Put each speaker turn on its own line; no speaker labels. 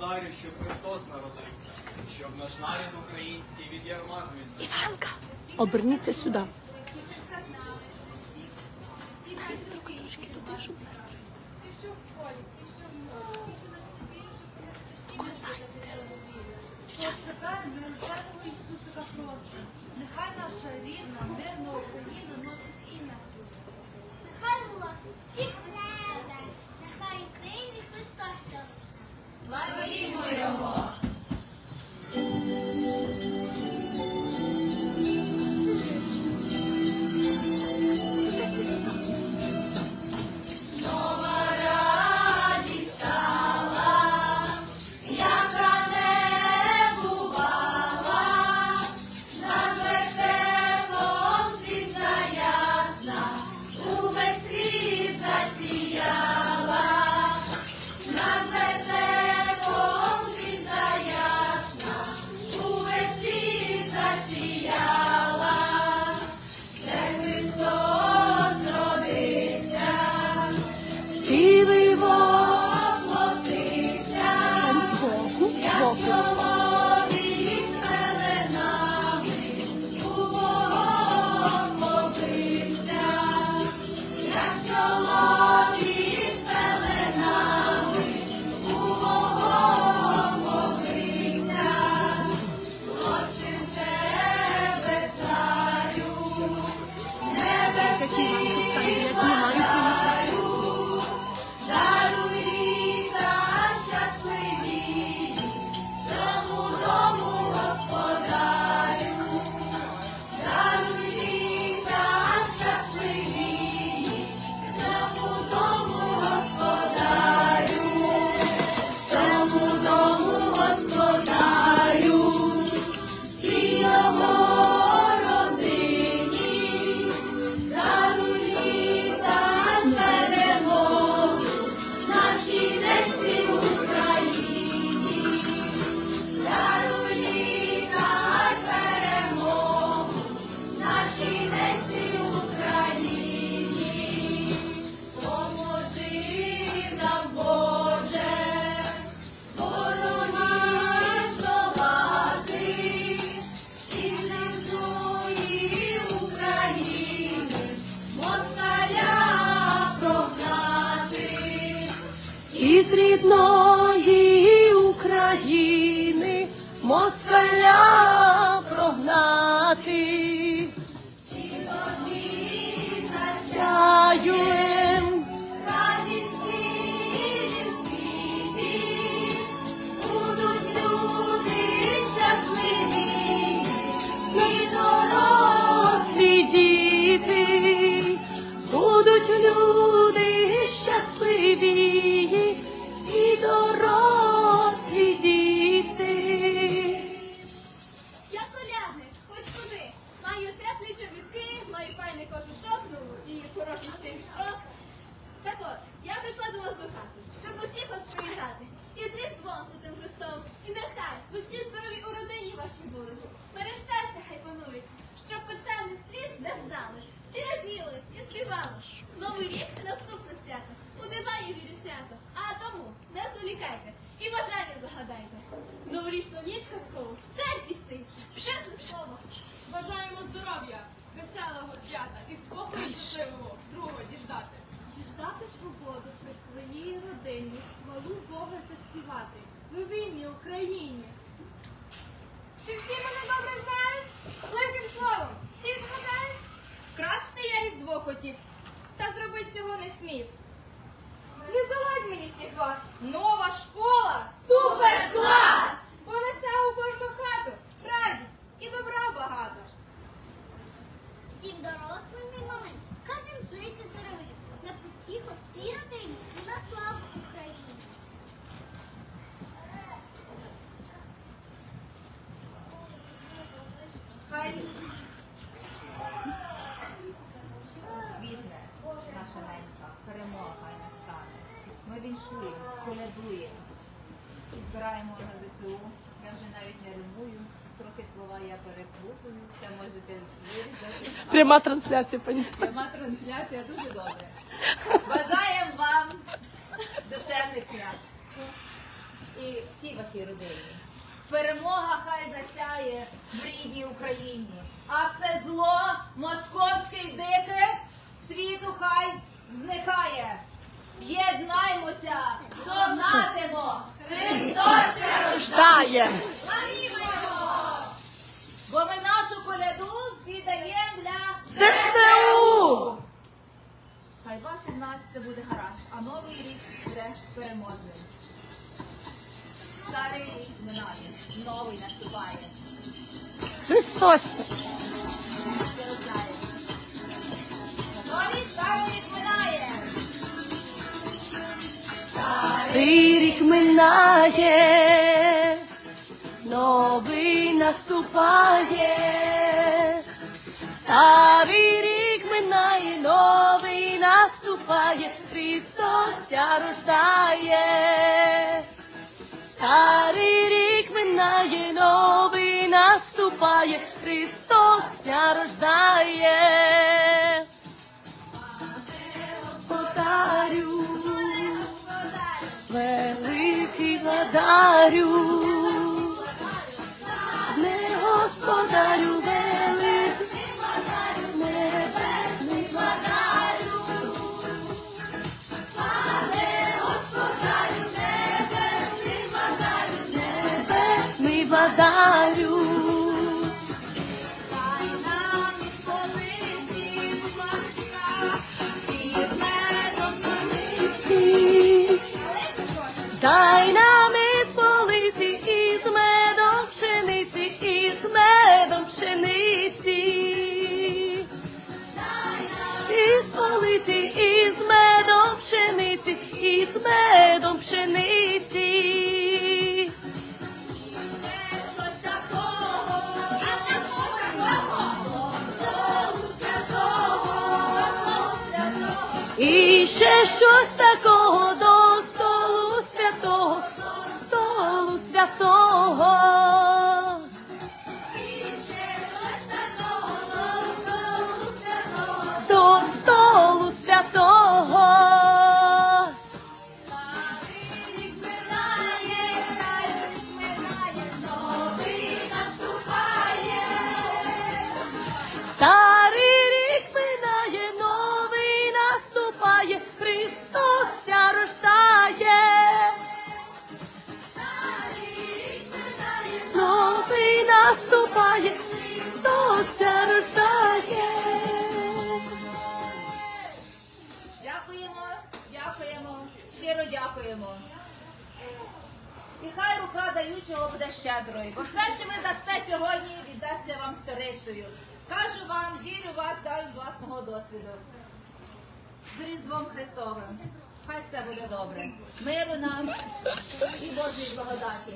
бажаю, щоб Христос народився, щоб наш нарід український від ярма звільнився.
Іванка, оберніться сюди. Трошки туди, щоб
Ісусика просимо. Нехай наша рідна, мирна Україна носить ім'я своє.
Нехай була всіх нехай Україні Христос.
Це Even рідної України москаля прогнати. Сяюєм будуть.
Перещастя хай панують, щоб печальний світ не знали. Всі раділи і співали. Новий рік наступне свято. Удиває вірі свято. А тому не зволікайте і бажання загадайте. Новорічну ніч казкову, серці стить. Щасливо слово.
Бажаємо здоров'я, веселого свята і спокою щасливого другого діждати.
Діждати свободу при своїй родині, хвалу Бога заспівати. Ви вільні Україні.
Чи всі мене добре знають? Легким словом, всі згадають? Вкрасти я різдво хотів, та зробити цього не смів. Не здолать мені всіх вас. Нова школа! Супер
колядуємо і збираємо на ЗСУ. Я вже навіть не римую, трохи слова я переплутаю, це можете вирізати.
Пряма трансляція, пані.
Пряма трансляція дуже добре. Бажаємо вам душевних свят. і всій вашій родині. Перемога хай засяє в рідній Україні, а все зло, московське й ще Бо ми нашу коляду віддаємо для
ЗСУ.
Хай вас і в нас все буде гаразд, а новий рік буде переможним. Старий рік минає, новий наступає.
Христос.
Новий старий рік минає.
Старий рік минає, наступає. Старий рік минає, новий наступає, Христос рождає. Старий рік минає, новий наступає, Христос рождає. Господарю, великий владарю, полиці, із медом пшениці, із медом пшениці. І ще щось такого до столу святого, столу святого.
Дякуємо. І хай рука даючого буде щедрою, бо все, що ви дасте сьогодні, віддасться вам сторицею. Кажу вам, вірю вас, даю з власного досвіду. З Різдвом Христовим. Хай все буде добре. Миру нам і Божої благодаті.